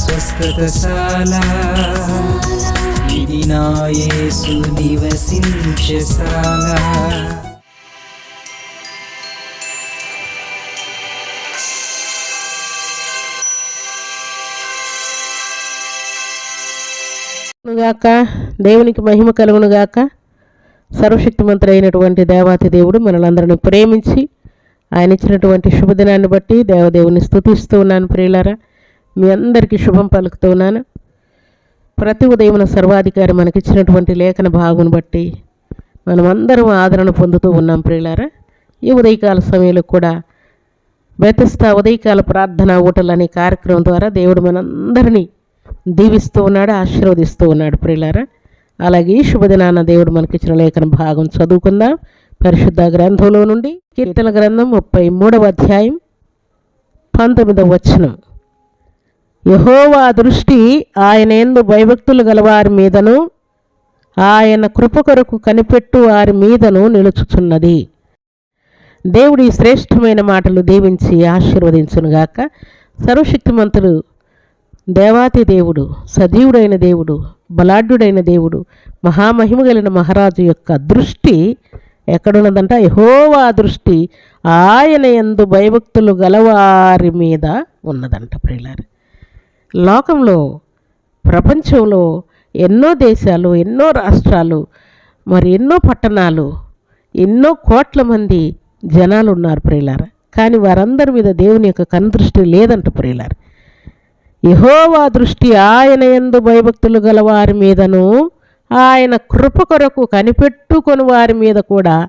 స్వస్థతశాల. ఇది నా యేసు నివసించశాల గాక దేవునికి మహిమ కలుగునుగాక. సర్వశక్తిమంతుడు అయినటువంటి దేవాతి దేవుడు మనలందరిని ప్రేమించి ఆయన ఇచ్చినటువంటి శుభదినాన్ని బట్టి దేవదేవుని స్థుతిస్తూ ఉన్నాను ప్రియులారా. మీ అందరికీ శుభం పలుకుతూ ఉన్నాను. ప్రతి ఉదయమున సర్వాధికారి మనకిచ్చినటువంటి లేఖన భాగును బట్టి మనమందరం ఆదరణ పొందుతూ ఉన్నాం ప్రియులారా. ఈ ఉదయకాల సమయంలో కూడా బెతస్తా ఉదయకాల ప్రార్థన ఊటలు అనే కార్యక్రమం ద్వారా దేవుడు మనందరినీ దీవిస్తూ ఉన్నాడు ఆశీర్వదిస్తూ ఉన్నాడు ప్రియులారా. అలాగే ఈ శుభదినాన దేవుడు మనకిచ్చిన లేఖన భాగం చదువుకుందాం. పరిశుద్ధ గ్రంథంలో నుండి కీర్తన గ్రంథం ముప్పై మూడవ అధ్యాయం పంతొమ్మిదవ వచనం. యహోవా దృష్టి ఆయన ఎందు భయభక్తులు గలవారి మీదను ఆయన కృప కొరకు కనిపెట్టు వారి మీదను నిలుచుచున్నది. దేవుడి శ్రేష్టమైన మాటలు దీవించి ఆశీర్వదించునుగాక. సర్వశక్తిమంతుడు దేవాతి దేవుడు సజీవుడైన దేవుడు బలాఢ్యుడైన దేవుడు మహామహిమ కలిగిన మహారాజు యొక్క దృష్టి ఎక్కడున్నదంట? యహోవా దృష్టి ఆయన ఎందు భయభక్తులు గలవారి మీద ఉన్నదంట ప్రియులారి. లోకంలో ప్రపంచంలో ఎన్నో దేశాలు ఎన్నో రాష్ట్రాలు మరి ఎన్నో పట్టణాలు ఎన్నో కోట్ల మంది జనాలు ఉన్నారు ప్రియులార. కానీ వారందరి మీద దేవుని యొక్క కనుదృష్టి లేదంట ప్రియులార. యహోవా దృష్టి ఆయన ఎందు భయభక్తులు గల వారి మీదను ఆయన కృప కొరకు కనిపెట్టుకొని వారి మీద కూడా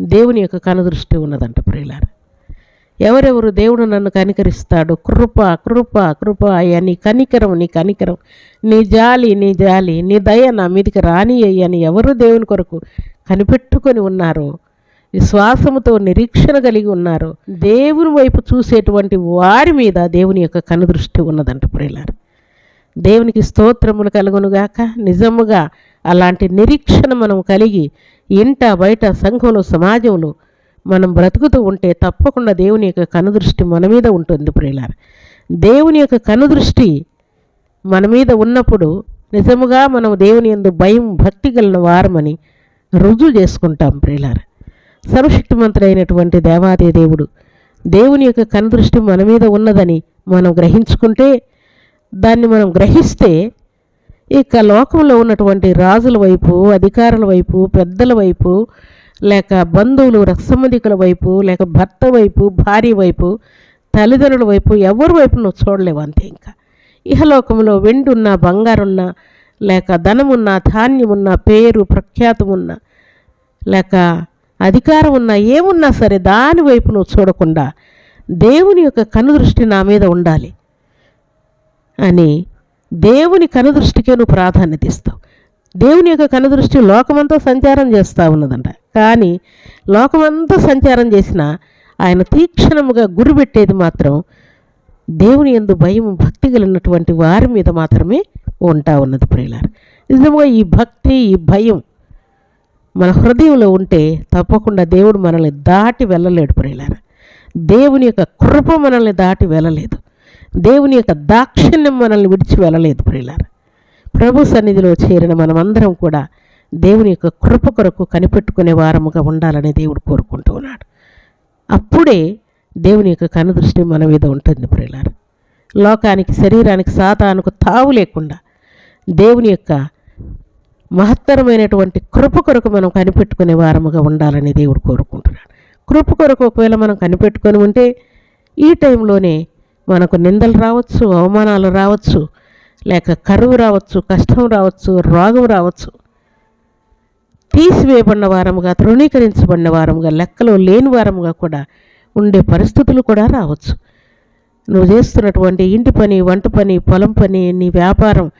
దేవుని యొక్క కనుదృష్టి ఉన్నదంట ప్రియులారు. ఎవరెవరు దేవుడు నన్ను కనికరిస్తాడు? కృప కృప కృప అయ్యా నీ కనికరం నీ కనికరం. నీ జాలి నీ జాలి నీ దయ నా మీదికి రాని అయ్యని ఎవరు దేవుని కొరకు కనిపెట్టుకొని ఉన్నారో విశ్వాసముతో నిరీక్షణ కలిగి ఉన్నారు దేవుని వైపు చూసేటువంటి వారి మీద దేవుని యొక్క కనుదృష్టి ఉన్నదంట ప్రియులారు. దేవునికి స్తోత్రములు కలుగునుగాక. నిజముగా అలాంటి నిరీక్షణ మనం కలిగి ఇంట బయట సంఘంలో సమాజంలో మనం బ్రతుకుతూ ఉంటే తప్పకుండా దేవుని యొక్క కనుదృష్టి మన మీద ఉంటుంది ప్రియులారు. దేవుని యొక్క కనుదృష్టి మన మీద ఉన్నప్పుడు నిజముగా మనం దేవుని ఎందు భయం భక్తి కలిగిన వారమని రుజువు చేసుకుంటాం ప్రియులారు. సర్వశక్తిమంతుడైనటువంటి దేవాదే దేవుడు దేవుని యొక్క కనుదృష్టి మన మీద ఉన్నదని మనం గ్రహించుకుంటే దాన్ని మనం గ్రహిస్తే ఇక లోకంలో ఉన్నటువంటి రాజుల వైపు అధికారుల వైపు పెద్దల వైపు లేక బంధువులు రక్సంబంధికుల వైపు లేక భర్త వైపు భార్య వైపు తల్లిదండ్రుల వైపు ఎవరి వైపు నువ్వు చూడలేవు అంతే ఇంకా. ఇహలోకంలో వెండున్నా బంగారున్నా లేక ధనమున్నా ధాన్యమున్నా పేరు ప్రఖ్యాతమున్నా లేక అధికారం ఉన్నా ఏమున్నా సరే దాని వైపు నువ్వు చూడకుండా దేవుని యొక్క కనుదృష్టి నా మీద ఉండాలి అని దేవుని కనుదృష్టికే నువ్వు ప్రాధాన్యత ఇస్తావు. దేవుని యొక్క కనుదృష్టి లోకమంతా సంచారం చేస్తూ ఉన్నదంట. కానీ లోకమంతా సంచారం చేసినా ఆయన తీక్షణముగా గురిపెట్టేది మాత్రం దేవుని ఎందు భయం భక్తి కలిగినటువంటి వారి మీద మాత్రమే ఉంటా ఉన్నది ప్రియులారు. నిజంగా ఈ భక్తి ఈ భయం మన హృదయంలో ఉంటే తప్పకుండా దేవుడు మనల్ని దాటి వెళ్ళలేడు ప్రియులారు. దేవుని యొక్క కృప మనల్ని దాటి వెళ్ళలేదు. దేవుని యొక్క దాక్షిణ్యం మనల్ని విడిచి వెళ్ళలేదు ప్రియులారా. ప్రభు సన్నిధిలో చేరిన మనమందరం కూడా దేవుని యొక్క కృప కొరకు కనిపెట్టుకునే వారముగా ఉండాలని దేవుడు కోరుకుంటూ ఉన్నాడు. అప్పుడే దేవుని యొక్క కనుదృష్టి మన మీద ఉంటుంది ప్రియులారు. లోకానికి శరీరానికి సాతానుకు తావు లేకుండా దేవుని యొక్క మహత్తరమైనటువంటి కృప కొరకు మనం కనిపెట్టుకునే వారముగా ఉండాలని దేవుడు కోరుకుంటున్నాడు. కృప కొరకు ఒకవేళ మనం కనిపెట్టుకొని ఉంటే ఈ టైంలోనే మనకు నిందలు రావచ్చు అవమానాలు రావచ్చు లేక కరువు రావచ్చు కష్టం రావచ్చు రోగం రావచ్చు. తీసివేయబడిన వారముగా తృణీకరించబడిన వారముగా లెక్కలో లేని వారముగా కూడా ఉండే పరిస్థితులు కూడా రావచ్చు. నువ్వు చేస్తున్నటువంటి ఇంటి పని వంట పని పొలం పని నీ వ్యాపారం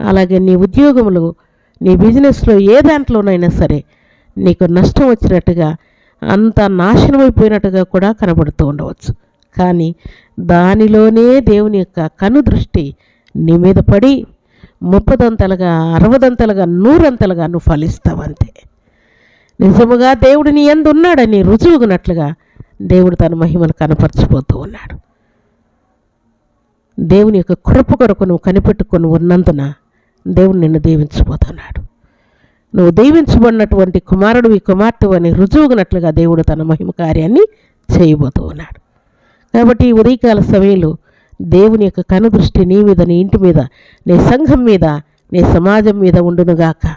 అలాగే నీ ఉద్యోగములు నీ బిజినెస్లో ఏ దాంట్లోనైనా సరే నీకు నష్టం వచ్చినట్టుగా అంత నాశనమైపోయినట్టుగా కూడా కనబడుతూ ఉండవచ్చు. కానీ దానిలోనే దేవుని యొక్క కనుదృష్టి నీ మీద పడి ముప్పదంతలుగా అరవదంతలుగా నూరంతలుగా నువ్వు ఫలిస్తావంతే. నిజముగా దేవుడు నీ ఎందు ఉన్నాడని రుజువుగునట్లుగా దేవుడు తన మహిమను కనపరచిపోతూ ఉన్నాడు. దేవుని యొక్క కృప కొరకు నువ్వు కనిపెట్టుకొని ఉన్నందున దేవుడు నిన్ను దీవించబోతున్నాడు. నువ్వు దీవించబడినటువంటి కుమారుడివి కుమార్తె అని రుజువుగినట్లుగా దేవుడు తన మహిమ కార్యాన్ని చేయబోతూ ఉన్నాడు. కాబట్టి ఈ ఉదయకాల సమయంలో దేవుని యొక్క కనుదృష్టి నీ మీద నీ ఇంటి మీద నీ సంఘం మీద నీ సమాజం మీద ఉండునుగాక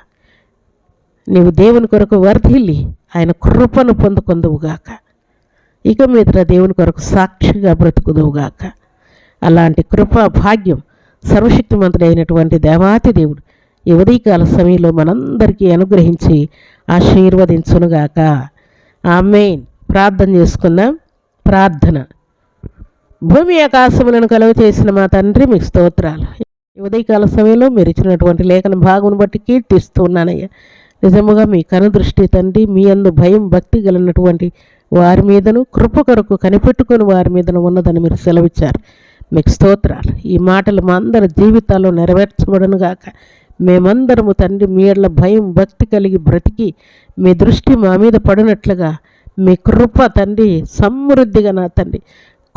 నీవు దేవుని కొరకు వర్ధిల్లి ఆయన కృపను పొందుకొందువుగాక ఇక మీద దేవుని కొరకు సాక్షిగా బ్రతుకుదువుగాక అలాంటి కృప భాగ్యం సర్వశక్తిమంతుడైనటువంటి దేవాతి దేవుడు ఈ ఉదయకాల సమయంలో మనందరికీ అనుగ్రహించి ఆశీర్వదించునుగాక ఆమెన్. ప్రార్థన చేసుకుందాం. ప్రార్థన. భూమి ఆకాశములను కలువ చేసిన మా తండ్రి మీకు స్తోత్రాలు. ఉదయకాల సమయంలో మీరు ఇచ్చినటువంటి లేఖన భాగమును బట్టి కీర్తిస్తున్నానయ్యా నిజముగా మీ కనుదృష్టి తండ్రి మీ అందు భయం భక్తి కలిగినటువంటి వారి మీదను కృప కొరకు కనిపెట్టుకుని వారి మీదను ఉన్నదని మీరు సెలవిచ్చారు. మీకు స్తోత్రాలు. ఈ మాటలు మా అందరి జీవితాల్లో నెరవేర్చబడను గాక. మేమందరము తండ్రి మీ ఎడల భయం భక్తి కలిగి బ్రతికి మీ దృష్టి మా మీద పడినట్లుగా మీ కృప తండ్రి సమృద్ధిగా నా తండ్రి.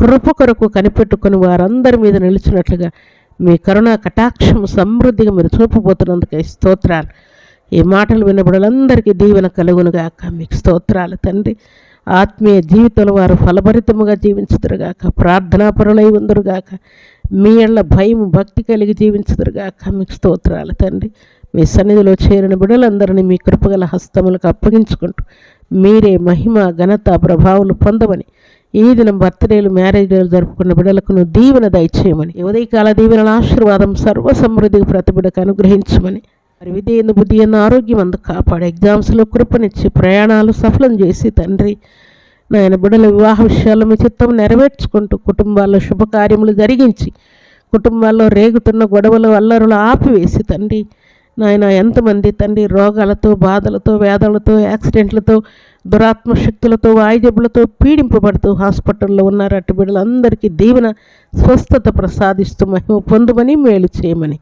కృప కొరకు కనిపెట్టుకుని వారందరి మీద నిలిచినట్లుగా మీ కరుణా కటాక్షం సమృద్ధిగా మీరు చూపబోతున్నందుకే స్తోత్రాలు. ఈ మాటలు వినబడలందరికీ దీవెన కలుగునుగాక మీకు స్తోత్రాలు తండ్రి. ఆత్మీయ జీవితంలో వారు ఫలభరితముగా జీవించుదురుగాక ప్రార్థనాపరులై ఉందరుగాక మీ ఎళ్ళ భయం భక్తి కలిగి జీవించుదురుగాక మీకు స్తోత్రాలు తండ్రి. మీ సన్నిధిలో చేరిన బిడలందరినీ మీ కృపగల హస్తములకు అప్పగించుకుంటూ మీరే మహిమ ఘనత ప్రభావాలు పొందమని ఈ దినం బర్త్డేలు మ్యారేజ్ డేలు జరుపుకున్న బిడ్డలకు నువ్వు దీవెన దయచేయమని ఉదయకాల దీవెనల ఆశీర్వాదం సర్వ సమృద్ధికి ప్రతి బిడ్డకు అనుగ్రహించమని మరి విధేయను బుద్ధి అన్న ఆరోగ్యం అందు కాపాడు. ఎగ్జామ్స్లో కృపనిచ్చి ప్రయాణాలు సఫలం చేసి తండ్రి నాయన బిడ్డల వివాహ విషయాల్లో మీ చిత్తం నెరవేర్చుకుంటూ కుటుంబాల్లో శుభకార్యములు జరిగించి కుటుంబాల్లో రేగుతున్న గొడవలు అల్లరులు ఆపివేసి తండ్రి నాయన ఎంతమంది తండ్రి రోగాలతో బాధలతో వ్యాధులతో యాక్సిడెంట్లతో దురాత్మ శక్తులతో వాయుజబ్బులతో పీడింపబడుతూ హాస్పిటల్లో ఉన్నారు. అటు బిడ్డలందరికీ దీవెన స్వస్థత ప్రసాదిస్తూ మహిమ పొందమని మేలు చేయమని.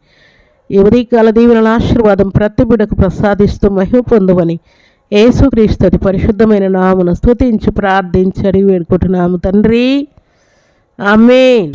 ఈ ఉదయకాల దీవెనల ఆశీర్వాదం ప్రతి బిడకు ప్రసాదిస్తూ మహిమ పొందమని ఏసుక్రీస్తుది పరిశుద్ధమైన నామును స్తుతించి ప్రార్థించి అడిగి వేడుకుంటున్నాము తండ్రి. ఆమేన్.